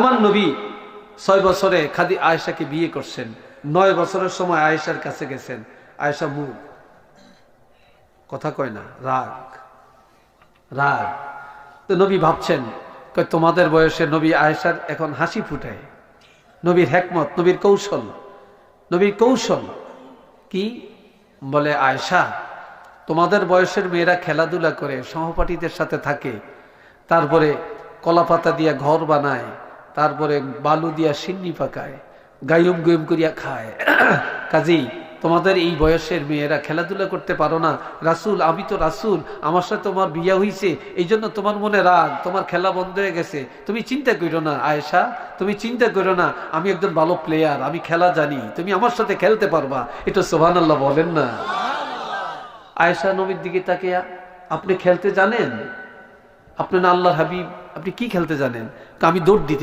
আমার নবী ছয় বছরে খাদি আয়েশাকে বিয়ে করছেন। নয় বছরের সময় আয়েশার কাছে গেছেন। আয়েশা মুখ কথা কয় না, রাগ। রাগ। তো নবী ভাবছেন তোমাদের বয়সে নবী আয়েশার এখন হাসি ফুটায় নবীর হেকমত, নবীর কৌশল। নবীর কৌশল কি? বলে, আয়েশা, তোমাদের বয়সের মেয়েরা খেলাধুলা করে সহপাঠীদের সাথে থাকে, তারপরে কলাপাতা দিয়ে ঘর বানায় তারপরে বালু দিয়া সিন্নি পাকায় গায়ুম গুয়ুম করিয়া খায়। কাজেই তোমাদের এই বয়সের মেয়েরা খেলাধুলা করতে পারো না। রাসুল, আমি তো রাসুল, আমার সাথে তোমার বিয়া হইছে, এই জন্য তোমার মনে রাগ, তোমার খেলা বন্ধ হয়ে গেছে। তুমি চিন্তা করো না, আয়েশা, তুমি চিন্তা করো না, আমি একজন ভালো প্লেয়ার আমি খেলা জানি, তুমি আমার সাথে খেলতে পারবা। এটা সোহান আল্লাহ বলেন না। আয়েশা নবীর দিকে তাকে আপনি খেলতে জানেন? আপনার না আল্লাহর হাবিব, আপনি কি খেলতে জানেন? আমি দৌড় দিতে